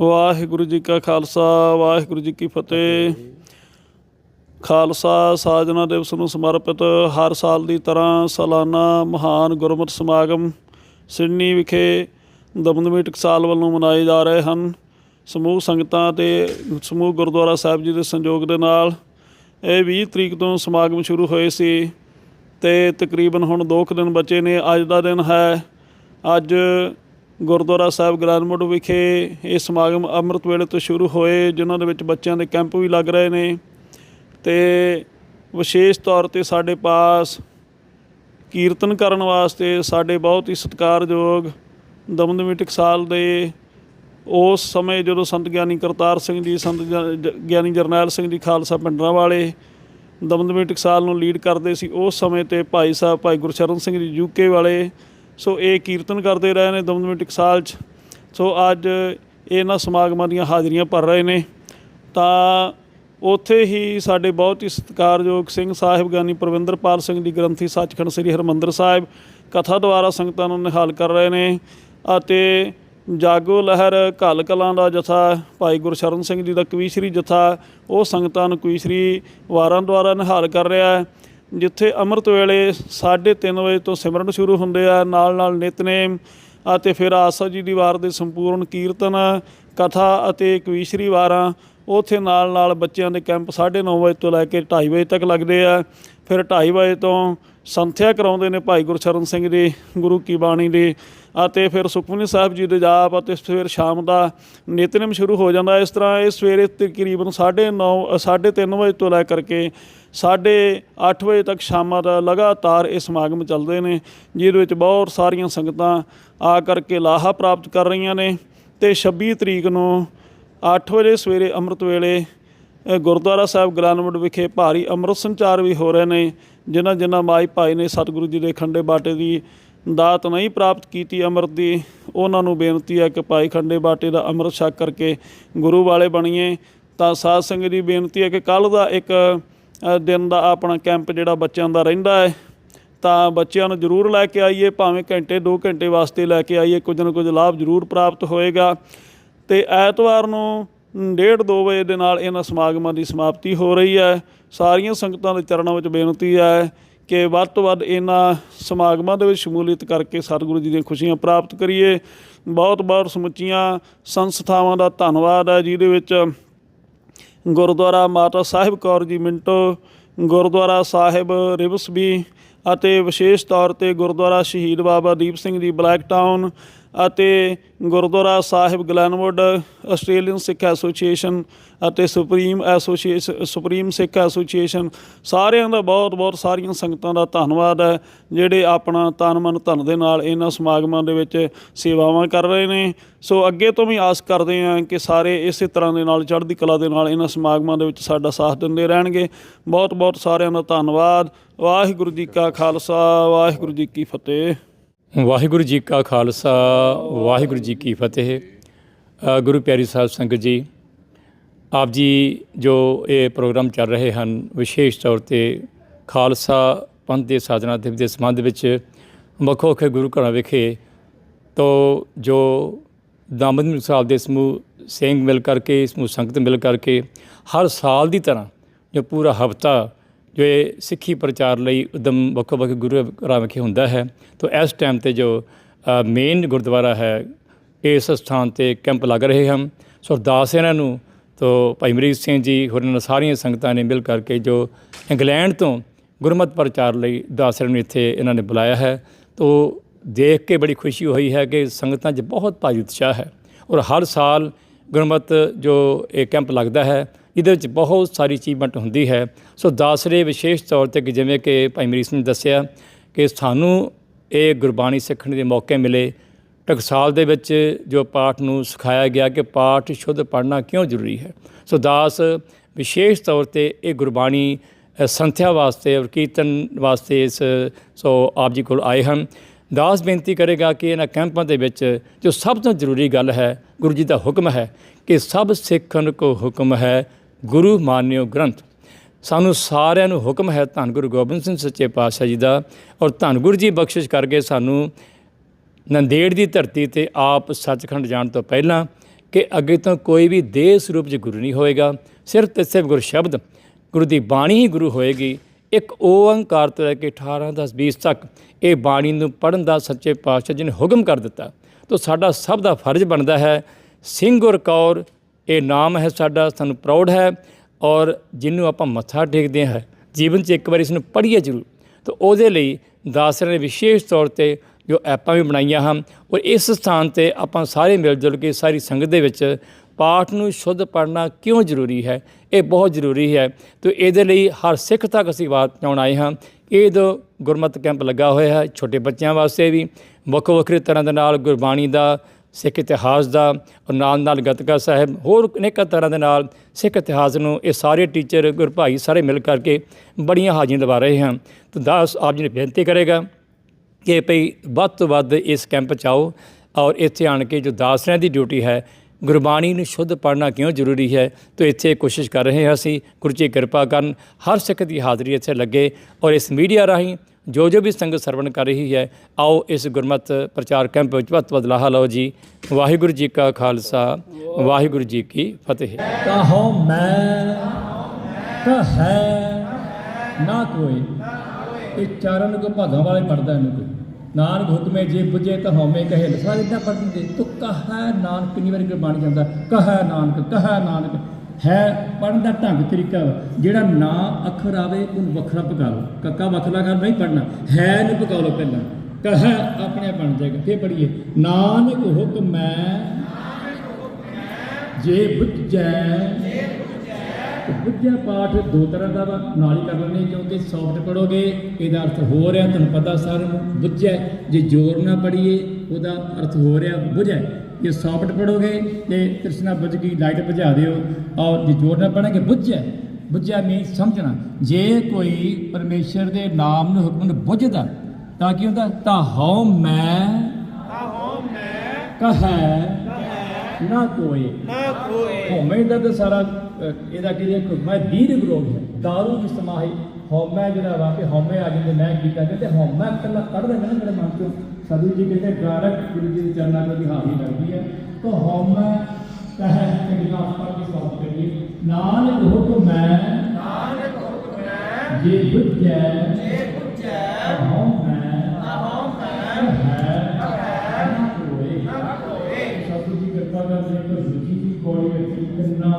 ਵਾਹਿਗੁਰੂ ਜੀ ਕਾ ਖਾਲਸਾ, ਵਾਹਿਗੁਰੂ ਜੀ ਕੀ ਫਤਿਹ। ਖਾਲਸਾ ਸਾਜਨਾ ਦਿਵਸ ਨੂੰ ਸਮਰਪਿਤ ਹਰ ਸਾਲ ਦੀ ਤਰ੍ਹਾਂ ਸਾਲਾਨਾ ਮਹਾਨ ਗੁਰਮਤਿ ਸਮਾਗਮ ਸਿਡਨੀ ਵਿਖੇ ਦਮਦਮੀ ਟਕਸਾਲ ਵੱਲੋਂ ਮਨਾਏ ਜਾ ਰਹੇ ਹਨ। ਸਮੂਹ ਸੰਗਤਾਂ ਤੇ ਸਮੂਹ ਗੁਰਦੁਆਰਾ ਸਾਹਿਬ ਜੀ ਦੇ ਸੰਯੋਗ ਦੇ ਨਾਲ ਇਹ 20 ਤਰੀਕ ਤੋਂ ਸਮਾਗਮ ਸ਼ੁਰੂ ਹੋਏ ਸੀ ਤੇ ਤਕਰੀਬਨ ਹੁਣ 2 ਕੁ ਦਿਨ ਬਚੇ ਨੇ। ਅੱਜ ਦਾ ਦਿਨ ਹੈ। ਅੱਜ ਗੁਰਦੁਆਰਾ ਸਾਹਿਬ ਗ੍ਰਾਨਮੁੱਢ ਵਿਖੇ ਇਹ ਸਮਾਗਮ ਅੰਮ੍ਰਿਤ ਵੇਲੇ ਤੋਂ ਸ਼ੁਰੂ ਹੋਏ, ਜਿਨ੍ਹਾਂ ਦੇ ਵਿੱਚ ਬੱਚਿਆਂ ਦੇ ਕੈਂਪ ਵੀ ਲੱਗ ਰਹੇ ਨੇ। ਤੇ ਵਿਸ਼ੇਸ਼ ਤੌਰ ਤੇ ਸਾਡੇ ਪਾਸ ਕੀਰਤਨ ਕਰਨ ਵਾਸਤੇ ਸਾਡੇ ਬਹੁਤ ਹੀ ਸਤਿਕਾਰਯੋਗ ਦਮਦਮੀ ਟਕਸਾਲ ਦੇ ਉਸ ਸਮੇਂ ਜਦੋਂ ਸੰਤ ਗਿਆਨੀ ਕਰਤਾਰ ਸਿੰਘ ਜੀ, ਸੰਤ ਜ- ਜ- ਗਿਆਨੀ ਜਰਨੈਲ ਸਿੰਘ ਜੀ ਖਾਲਸਾ ਪਿੰਡਰਾਂ ਵਾਲੇ ਦਮਦਮੀ ਟਕਸਾਲ ਨੂੰ ਲੀਡ ਕਰਦੇ ਸੀ, ਉਸ ਸਮੇਂ ਤੇ ਭਾਈ ਸਾਹਿਬ ਭਾਈ ਗੁਰਸ਼ਰਨ ਸਿੰਘ ਜੀ ਯੂਕੇ ਵਾਲੇ ਸੋ ਇਹ ਕੀਰਤਨ ਕਰਦੇ ਰਹੇ ਨੇ ਦਮਦਮੀ ਟਕਸਾਲ 'ਚ। ਸੋ ਅੱਜ ਇਹਨਾਂ ਸਮਾਗਮਾਂ ਦੀਆਂ ਹਾਜ਼ਰੀਆਂ ਭਰ ਰਹੇ ਨੇ। ਤਾਂ ਉੱਥੇ ਹੀ ਸਾਡੇ ਬਹੁਤ ਹੀ ਸਤਿਕਾਰਯੋਗ ਸਿੰਘ ਸਾਹਿਬ ਗਿਆਨੀ ਪ੍ਰਵਿੰਦਰਪਾਲ ਸਿੰਘ ਜੀ ਗ੍ਰੰਥੀ ਸੱਚਖੰਡ ਸ੍ਰੀ ਹਰਿਮੰਦਰ ਸਾਹਿਬ ਕਥਾ ਦੁਆਰਾ ਸੰਗਤਾਂ ਨੂੰ ਨਿਹਾਲ ਕਰ ਰਹੇ ਨੇ ਅਤੇ ਜਾਗੋ ਲਹਿਰ, ਘੱਲ ਕਲਾਂ ਦਾ ਜਥਾ, ਭਾਈ ਗੁਰਸ਼ਰਨ ਸਿੰਘ ਜੀ ਦਾ ਕਵੀਸ਼ਰੀ ਜਥਾ, ਉਹ ਸੰਗਤਾਂ ਨੂੰ ਕਵੀਸ਼ਰੀ ਵਾਰਾਂ ਦੁਆਰਾ ਨਿਹਾਲ ਕਰ ਰਿਹਾ ਹੈ। ਜਿੱਥੇ ਅੰਮ੍ਰਿਤ ਵੇਲੇ 3:30 ਵਜੇ ਤੋਂ ਸਿਮਰਨ ਸ਼ੁਰੂ ਹੁੰਦੇ ਆ, ਨਾਲ ਨਾਲ ਨਿਤਨੇਮ ਅਤੇ ਫਿਰ ਆਸਾ ਜੀ ਦੀ ਵਾਰ ਦੇ ਸੰਪੂਰਨ ਕੀਰਤਨ, ਕਥਾ ਅਤੇ ਕਵੀਸ਼ਰੀ ਵਾਰਾਂ, ਉਥੇ ਨਾਲ ਨਾਲ ਬੱਚਿਆਂ ਦੇ ਕੈਂਪ 9:30 ਵਜੇ ਤੋਂ ਲੈ ਕੇ 2:30 ਵਜੇ ਤੱਕ ਲੱਗਦੇ ਆ। ਫਿਰ 2:30 ਵਜੇ ਤੋਂ ਸੰਥਿਆ ਕਰਾਉਂਦੇ ਨੇ ਭਾਈ ਗੁਰਸ਼ਰਨ ਸਿੰਘ ਜੀ, ਗੁਰੂ ਕੀ ਬਾਣੀ ਦੇ ਅਤੇ ਫਿਰ ਸੁਖਮਨੀ ਸਾਹਿਬ ਜੀ ਦੇ ਜਾਪ ਅਤੇ ਫਿਰ ਸ਼ਾਮ ਦਾ ਨਿਤਨੇਮ ਸ਼ੁਰੂ ਹੋ ਜਾਂਦਾ। ਇਸ ਤਰ੍ਹਾਂ ਇਹ ਸਵੇਰੇ ਤਕਰੀਬਨ 9:30 3:30 ਵਜੇ ਤੋਂ ਲੈ ਕਰਕੇ ਸਾਢੇ ਅੱਠ ਵਜੇ ਤੱਕ ਸ਼ਾਮਾਂ ਦਾ ਲਗਾਤਾਰ ਇਹ ਸਮਾਗਮ ਚੱਲਦੇ ਨੇ, ਜਿਹਦੇ ਵਿੱਚ ਬਹੁਤ ਸਾਰੀਆਂ ਸੰਗਤਾਂ ਆ ਕਰਕੇ ਲਾਹਾ ਪ੍ਰਾਪਤ ਕਰ ਰਹੀਆਂ ਨੇ ਤੇ 26 ਤਰੀਕ ਨੂੰ 8 ਵਜੇ ਸਵੇਰੇ ਅੰਮ੍ਰਿਤ ਵੇਲੇ ਗੁਰਦੁਆਰਾ ਸਾਹਿਬ ਗ੍ਰਾਨਮੁੱਢ ਵਿਖੇ ਭਾਰੀ ਅੰਮ੍ਰਿਤ ਸੰਚਾਰ ਵੀ ਹੋ ਰਹੇ ਨੇ, ਜਿਨ੍ਹਾਂ ਜਿਨ੍ਹਾਂ ਮਾਈ ਭਾਈ ਨੇ ਸਤਿਗੁਰੂ ਜੀ ਦੇ ਖੰਡੇ ਬਾਟੇ ਦੀ ਦਾਤ ਨਹੀਂ ਪ੍ਰਾਪਤ ਕੀਤੀ ਅੰਮ੍ਰਿਤ ਦੀ, ਉਹਨਾਂ ਨੂੰ ਬੇਨਤੀ ਹੈ ਕਿ ਭਾਈ ਖੰਡੇ ਬਾਟੇ ਦਾ ਅੰਮ੍ਰਿਤ ਛਕ ਕਰਕੇ ਗੁਰੂ ਵਾਲੇ ਬਣੀਏ। ਤਾਂ ਸਾਧ ਸੰਗਤ ਦੀ ਬੇਨਤੀ ਹੈ ਕਿ ਕੱਲ ਦਾ ਇੱਕ ਦਿਨ ਦਾ ਆਪਣਾ ਕੈਂਪ ਜਿਹੜਾ ਬੱਚਿਆਂ ਦਾ ਰਹਿੰਦਾ ਹੈ, ਤਾਂ ਬੱਚਿਆਂ ਨੂੰ ਜ਼ਰੂਰ ਲੈ ਕੇ ਆਈਏ, ਭਾਵੇਂ ਘੰਟੇ 2 ਘੰਟੇ ਵਾਸਤੇ ਲੈ ਕੇ ਆਈਏ, ਕੁਝ ਨਾ ਕੁਝ ਲਾਭ ਜ਼ਰੂਰ ਪ੍ਰਾਪਤ ਹੋਏਗਾ। ਤੇ ਐਤਵਾਰ ਨੂੰ 1:30 ਵਜੇ ਦੇ ਨਾਲ ਇਹਨਾਂ ਸਮਾਗਮਾਂ ਦੀ ਸਮਾਪਤੀ ਹੋ ਰਹੀ ਹੈ। ਸਾਰੀਆਂ ਸੰਗਤਾਂ ਦੇ ਚਰਨਾਂ ਵਿੱਚ ਬੇਨਤੀ ਹੈ ਕਿ ਵੱਧ ਤੋਂ ਵੱਧ ਇਹਨਾਂ ਸਮਾਗਮਾਂ ਦੇ ਵਿੱਚ ਸ਼ਮੂਲੀਅਤ ਕਰਕੇ ਸਤਿਗੁਰੂ ਜੀ ਦੀਆਂ ਖੁਸ਼ੀਆਂ ਪ੍ਰਾਪਤ ਕਰੀਏ। ਬਹੁਤ ਬਹੁਤ ਸਮੁੱਚੀਆਂ ਸੰਸਥਾਵਾਂ ਦਾ ਧੰਨਵਾਦ ਹੈ, ਜਿਹਦੇ ਵਿੱਚ ਗੁਰਦੁਆਰਾ ਮਾਤਾ ਸਾਹਿਬ ਕੌਰ ਜੀ ਮਿੰਟੋ, ਗੁਰਦੁਆਰਾ ਸਾਹਿਬ ਰਿਬਸਬੀ ਅਤੇ ਵਿਸ਼ੇਸ਼ ਤੌਰ ਤੇ ਗੁਰਦੁਆਰਾ ਸ਼ਹੀਦ ਬਾਬਾ ਦੀਪ ਸਿੰਘ ਜੀ ਬਲੈਕ ਟਾਊਨ ਅਤੇ Gurdwara Sahib Glenwood Australian Sikh Association ਅਤੇ Supreme Association Supreme Sikh Association, ਸਾਰਿਆਂ ਦਾ ਬਹੁਤ ਬਹੁਤ ਸਾਰੀਆਂ ਸੰਗਤਾਂ ਦਾ ਧੰਨਵਾਦ ਹੈ, ਜਿਹੜੇ ਆਪਣਾ ਤਨ ਮਨ ਧਨ ਦੇ ਨਾਲ ਇਹਨਾਂ ਸਮਾਗਮਾਂ ਦੇ ਵਿੱਚ ਸੇਵਾਵਾਂ ਕਰ ਰਹੇ ਨੇ। ਸੋ ਅੱਗੇ ਤੋਂ ਵੀ ਆਸ ਕਰਦੇ ਹਾਂ ਕਿ ਸਾਰੇ ਇਸੇ ਤਰ੍ਹਾਂ ਦੇ ਨਾਲ, ਚੜ੍ਹਦੀ ਕਲਾ ਦੇ ਨਾਲ ਇਹਨਾਂ ਸਮਾਗਮਾਂ ਦੇ ਵਿੱਚ ਸਾਡਾ ਸਾਥ ਦਿੰਦੇ ਰਹਿਣਗੇ। ਬਹੁਤ ਬਹੁਤ ਸਾਰਿਆਂ ਦਾ ਧੰਨਵਾਦ। ਵਾਹਿਗੁਰੂ ਜੀ ਕਾ ਖਾਲਸਾ, ਵਾਹਿਗੁਰੂ ਜੀ ਕੀ ਫਤਿਹ। ਵਾਹਿਗੁਰੂ ਜੀ ਕਾ ਖਾਲਸਾ, ਵਾਹਿਗੁਰੂ ਜੀ ਕੀ ਫਤਿਹ। ਗੁਰੂ ਪਿਆਰੀ ਸਾਹਿਬ ਸੰਗਤ ਜੀ, ਆਪ ਜੀ ਜੋ ਇਹ ਪ੍ਰੋਗਰਾਮ ਚੱਲ ਰਹੇ ਹਨ, ਵਿਸ਼ੇਸ਼ ਤੌਰ ਤੇ ਖਾਲਸਾ ਪੰਥ ਦੇ ਸਾਜਨਾ ਦਿਵਸ ਦੇ ਸੰਬੰਧ ਵਿੱਚ ਵੱਖੋ ਵੱਖਰੇ ਗੁਰੂ ਘਰਾਂ ਵਿਖੇ ਤੋਂ ਜੋ ਦਾਮਨ ਸਾਹਿਬ ਦੇ ਸਮੂਹ ਸਿੰਘ ਮਿਲ ਕਰਕੇ, ਸਮੂਹ ਸੰਗਤ ਮਿਲ ਕਰਕੇ ਹਰ ਸਾਲ ਦੀ ਤਰ੍ਹਾਂ ਜੋ ਪੂਰਾ ਹਫਤਾ ਜੋ ਇਹ ਸਿੱਖੀ ਪ੍ਰਚਾਰ ਲਈ ਉਦਮ ਵੱਖੋ ਵੱਖ ਗੁਰੂ ਘਰਾਂ ਵਿਖੇ ਹੁੰਦਾ ਹੈ, ਤਾਂ ਇਸ ਟਾਈਮ ਤੇ ਜੋ ਮੇਨ ਗੁਰਦੁਆਰਾ ਹੈ, ਇਸ ਸਥਾਨ ਤੇ ਕੈਂਪ ਲੱਗ ਰਹੇ ਹਨ। ਸੋ ਅਰਦਾਸ ਇਹਨਾਂ ਨੂੰ, ਤੋ ਭਾਈ ਮਰੀਜ਼ ਸਿੰਘ ਜੀ ਹੋਰ ਇਹਨਾਂ ਸਾਰੀਆਂ ਸੰਗਤਾਂ ਨੇ ਮਿਲ ਕਰਕੇ ਜੋ ਇੰਗਲੈਂਡ ਤੋਂ ਗੁਰਮਤਿ ਪ੍ਰਚਾਰ ਲਈ ਦਾਸਰ ਨੂੰ ਇੱਥੇ ਇਹਨਾਂ ਨੇ ਬੁਲਾਇਆ ਹੈ। ਤੋ ਦੇਖ ਕੇ ਬੜੀ ਖੁਸ਼ੀ ਹੋਈ ਹੈ ਕਿ ਸੰਗਤਾਂ 'ਚ ਬਹੁਤ ਭਾਰੀ ਉਤਸ਼ਾਹ ਹੈ ਔਰ ਹਰ ਸਾਲ ਗੁਰਮਤਿ ਜੋ ਇਹ ਕੈਂਪ ਲੱਗਦਾ ਹੈ ਇਹਦੇ ਵਿੱਚ ਬਹੁਤ ਸਾਰੀ ਅਚੀਵਮੈਂਟ ਹੁੰਦੀ ਹੈ। ਸੋ ਦਾਸਰੇ ਵਿਸ਼ੇਸ਼ ਤੌਰ ਤੇ ਕਿ ਜਿਵੇਂ ਕਿ ਭਾਈ ਮਰੀਸ ਨੇ ਦੱਸਿਆ ਕਿ ਸਾਨੂੰ ਇਹ ਗੁਰਬਾਣੀ ਸਿੱਖਣ ਦੇ ਮੌਕੇ ਮਿਲੇ। ਟਕਸਾਲ ਦੇ ਵਿੱਚ ਜੋ ਪਾਠ ਨੂੰ ਸਿਖਾਇਆ ਗਿਆ ਕਿ ਪਾਠ ਸ਼ੁੱਧ ਪੜ੍ਹਨਾ ਕਿਉਂ ਜ਼ਰੂਰੀ ਹੈ। ਸੋ ਦਾਸ ਵਿਸ਼ੇਸ਼ ਤੌਰ ਤੇ ਇਹ ਗੁਰਬਾਣੀ ਸੰਥਿਆ ਵਾਸਤੇ ਔਰ ਕੀਰਤਨ ਵਾਸਤੇ ਇਸ, ਸੋ ਆਪ ਜੀ ਕੋਲ ਆਏ ਹਨ। ਦਾਸ ਬੇਨਤੀ ਕਰੇਗਾ ਕਿ ਇਹਨਾਂ ਕੈਂਪਾਂ ਦੇ ਵਿੱਚ ਜੋ ਸਭ ਤੋਂ ਜ਼ਰੂਰੀ ਗੱਲ ਹੈ, ਗੁਰੂ ਜੀ ਦਾ ਹੁਕਮ ਹੈ ਕਿ ਸਭ ਸਿੱਖਣ ਕੋ ਹੁਕਮ ਹੈ ਗੁਰੂ ਮਾਨਿਓ ਗ੍ਰੰਥ। ਸਾਨੂੰ ਸਾਰਿਆਂ ਨੂੰ ਹੁਕਮ ਹੈ ਧੰਨ ਗੁਰੂ ਗੋਬਿੰਦ ਸਿੰਘ ਸੱਚੇ ਪਾਤਸ਼ਾਹ ਜੀ ਦਾ ਔਰ ਧੰਨ ਗੁਰੂ ਜੀ ਬਖਸ਼ਿਸ਼ ਕਰਕੇ ਸਾਨੂੰ ਨੰਦੇੜ ਦੀ ਧਰਤੀ ਤੇ ਆਪ ਸੱਚਖੰਡ ਜਾਣ ਤੋਂ ਪਹਿਲਾਂ ਕਿ ਅੱਗੇ ਤੋਂ ਕੋਈ ਵੀ ਦੇਹ ਸਰੂਪ 'ਚ ਗੁਰੂ ਨਹੀਂ ਹੋਏਗਾ ਸਿਰਫ ਤੇ ਸਿਰਫ ਗੁਰ ਸ਼ਬਦ, ਗੁਰੂ ਦੀ ਬਾਣੀ ਹੀ ਗੁਰੂ ਹੋਏਗੀ। ਇੱਕ ਓੰਕਾਰ ਤੋਂ ਲੈ ਕੇ 18 10 20 ਤੱਕ ਇਹ ਬਾਣੀ ਨੂੰ ਪੜਨ ਦਾ ਸੱਚੇ ਪਾਤਸ਼ਾਹ ਜੀ ਨੇ ਹੁਕਮ ਕਰ ਦਿੱਤਾ। ਤਾਂ ਸਾਡਾ ਸਭ ਦਾ ਫਰਜ਼ ਬਣਦਾ ਹੈ, ਸਿੰਘ ਗੁਰ ਕੌਰ ਇਹ ਨਾਮ ਹੈ, ਸਾਡਾ ਸਾਨੂੰ ਪ੍ਰਾਊਡ ਹੈ ਔਰ ਜਿਹਨੂੰ ਆਪਾਂ ਮੱਥਾ ਟੇਕਦੇ ਹਾਂ, ਜੀਵਨ 'ਚ ਇੱਕ ਵਾਰੀ ਇਸ ਨੂੰ ਪੜ੍ਹੀਏ ਜ਼ਰੂਰ। ਤਾਂ ਉਹਦੇ ਲਈ ਦਾਸਰ ਨੇ ਵਿਸ਼ੇਸ਼ ਤੌਰ ਤੇ ਜੋ ਐਪਾਂ ਵੀ ਬਣਾਈਆਂ ਹਨ ਔਰ ਇਸ ਸਥਾਨ ਤੇ ਆਪਾਂ ਸਾਰੇ ਮਿਲ ਜੁਲ ਕੇ ਸਾਰੀ ਸੰਗਤ ਦੇ ਵਿੱਚ ਪਾਠ ਨੂੰ ਸ਼ੁੱਧ ਪੜ੍ਹਨਾ ਕਿਉਂ ਜ਼ਰੂਰੀ ਹੈ? ਇਹ ਬਹੁਤ ਜ਼ਰੂਰੀ ਹੈ। ਤੇ ਇਹਦੇ ਲਈ ਹਰ ਸਿੱਖ ਤੱਕ ਅਸੀਂ ਬਾਤ ਪਹੁੰਚਾਉਣ ਆਏ ਹਾਂ। ਇਹ ਦੋ ਗੁਰਮਤ ਕੈਂਪ ਲੱਗਾ ਹੋਇਆ ਹੈ, ਛੋਟੇ ਬੱਚਿਆਂ ਵਾਸਤੇ ਵੀ, ਵੱਖੋ ਵੱਖਰੇ ਤਰ੍ਹਾਂ ਦੇ ਨਾਲ ਗੁਰਬਾਣੀ ਦਾ ਸਿੱਖ ਇਤਿਹਾਸ ਦਾ ਔਰ ਨਾਲ ਨਾਲ ਗਤਕਾ ਸਾਹਿਬ, ਹੋਰ ਅਨੇਕਾਂ ਤਰ੍ਹਾਂ ਦੇ ਨਾਲ ਸਿੱਖ ਇਤਿਹਾਸ ਨੂੰ ਇਹ ਸਾਰੇ ਟੀਚਰ ਗੁਰਭਾਈ ਸਾਰੇ ਮਿਲ ਕਰਕੇ ਬੜੀਆਂ ਹਾਜ਼ਰੀਆਂ ਲਵਾ ਰਹੇ ਹਨ। ਤਾਂ ਦਾਸ ਆਪ ਜੀ ਨੇ ਬੇਨਤੀ ਕਰੇਗਾ ਕਿ ਭਈ ਵੱਧ ਤੋਂ ਵੱਧ ਇਸ ਕੈਂਪ 'ਚ ਆਓ ਔਰ ਇੱਥੇ ਆਣ ਕੇ ਜੋ ਦਾਸਰਿਆਂ ਦੀ ਡਿਊਟੀ ਹੈ ਗੁਰਬਾਣੀ ਨੂੰ ਸ਼ੁੱਧ ਪੜ੍ਹਨਾ ਕਿਉਂ ਜ਼ਰੂਰੀ ਹੈ? ਤਾਂ ਇੱਥੇ ਕੋਸ਼ਿਸ਼ ਕਰ ਰਹੇ ਹਾਂ ਅਸੀਂ, ਗੁਰੂ ਜੀ ਕਿਰਪਾ ਕਰਨ, ਹਰ ਸਿੱਖ ਦੀ ਹਾਜ਼ਰੀ ਇੱਥੇ ਲੱਗੇ ਔਰ ਇਸ ਮੀਡੀਆ ਰਾਹੀਂ ਜੋ ਜੋ ਵੀ ਸੰਗਤ ਸਰਵਣ ਕਰ ਰਹੀ ਹੈ, ਆਓ ਇਸ ਗੁਰਮਤ ਪ੍ਰਚਾਰ ਕੈਂਪ ਵਿੱਚ ਵੱਧ ਤੋਂ ਵੱਧ ਲਾਹਾ ਲਓ ਜੀ। ਵਾਹਿਗੁਰੂ ਜੀ ਕਾ ਖਾਲਸਾ, ਵਾਹਿਗੁਰੂ ਜੀ ਕੀ ਫਤਿਹ। ਕਹੋ ਮੈਂ ਕਹੈ ਨਾ ਕੋਈ। ਇਹ ਚਰਨ ਕੋ ਭਾਗਾਂ ਵਾਲੇ ਪੜਦਾ ਇਹਨੂੰ ਕੋਈ। ਨਾਨਕ ਹੁਕਮੇ ਜੇ ਬੁਝੇ ਤਾਂ ਹਉਮੈ ਕਹੇ ਸਾਰੇ ਇਦਾਂ ਪੜਦੇ ਤੂੰ ਕਹੈ ਨਾਨਕ, ਕਿੰਨੀ ਵਾਰੀ ਗੁਰਬਾਣੀ ਜਾਂਦਾ? ਕਹੈ ਨਾਨਕ ਕਹੈ ਨਾਨਕ। ਹੈ ਪੜਨ ਦਾ ਢੰਗ, ਤਰੀਕਾ ਵਾ। ਜਿਹੜਾ ਨਾ ਅੱਖਰ ਆਵੇ, ਉਹਨੂੰ ਵੱਖਰਾ ਪਕਾ ਲਓ। ਕੱਕਾ ਵੱਖਰਾ ਕਰ, ਨਹੀਂ ਪੜਨਾ ਹੈ ਨੂੰ ਪਕਾ ਲਓ ਪਹਿਲਾਂ। ਕਹੈ ਆਪਣੇ ਬਣ ਜਾਏਗਾ। ਫੇਰ ਪੜੀਏ ਨਾਨਕ ਹੁਕਮੈ, ਜੇ ਬੁੱਝੈ ਤੇ ਬੁੱਝਿਆ ਪਾਠ ਦੋ ਤਰ੍ਹਾਂ ਦਾ ਵਾ ਨਾਲ ਹੀ ਕਰ ਲੈਣੇ ਕਿਉਂਕਿ ਸੌਫਟ ਪੜੋਗੇ ਇਹਦਾ ਅਰਥ ਹੋ ਰਿਹਾ ਤੁਹਾਨੂੰ ਪਤਾ ਸਾਰਿਆਂ ਨੂੰ ਬੁੱਝਿਆ ਜੇ ਜ਼ੋਰ ਨਾਲ ਪੜੀਏ ਉਹਦਾ ਅਰਥ ਹੋ ਰਿਹਾ ਬੁਝੈ ਜੇ ਸੌਫਟ ਪੜੋਗੇ ਤੇ ਤ੍ਰਿਸ਼ਨਾ ਬੁਝ ਗਈ ਲਾਈਟ ਬੁਝਾ ਦਿਓ। ਔਰ ਜੇ ਜ਼ੋਰ ਨਾਲ ਪੜਾਂਗੇ ਬੁੱਝਿਆ ਬੁੱਝਿਆ ਮੀਨ ਸਮਝਣਾ। ਜੇ ਕੋਈ ਪਰਮੇਸ਼ਰ ਦੇ ਨਾਮ ਨੂੰ ਹੁਕਮ ਨੂੰ ਬੁੱਝਦਾ ਤਾਂ ਕੀ ਹੁੰਦਾ? ਤਾਂ ਹਉ ਮੈਂ ਕਹੈ। ਨਾ ਕੋਈ ਨਾ ਕੋਈ ਹਉਮੈ ਦਾ ਤਾਂ ਸਾਰਾ ਇਹਦਾ ਕੀ ਹੈ ਮੈਂ ਦੀਰਘ ਰੋਗ ਹੈ। ਦਾਰੂ ਦੀ ਸਮਾਹੀ ਹਉਮੈ ਜਿਹੜਾ ਵਾ ਕਿ ਹਉਮੈ ਆ ਜਾਂਦੇ ਮੈਂ ਕੀਤਾ ਕਹਿੰਦੇ ਹਉਮੈ ਪਹਿਲਾਂ ਕੱਢ ਦੇਣਾ ਨਾ ਮੇਰੇ ਮਨ ਚੋਂ। ਸਾਧੂ ਜੀ ਕਹਿੰਦੇ ਡਾਇਰੈਕਟ ਗੁਰੂ ਜੀ ਦੇ ਚਰਨਾਂ ਤੋਂ ਹਾਜ਼ਰੀ ਲੱਗਦੀ ਹੈ। ਤਾਂ ਹਉਮੈ ਕਹੈ ਕਿ ਜਿਹੜਾ ਆਪਾਂ ਕੀ ਸੌਂਪ ਕਰੀਏ ਨਾਨਕ ਹੁਕਮ ਮੈਂ। ਨਾਨਕ ਹੁਕਮ ਮੈਂ। ਜੇ ਬੁੱਝੈ ਜੇ ਬੁੱਝੈ। ਹਉਮੈ ਕੋਈ ਸਾਧੂ ਜੀ ਕਿਰਪਾ ਕਰਦੇ ਕੋਈ ਸੁਖੀ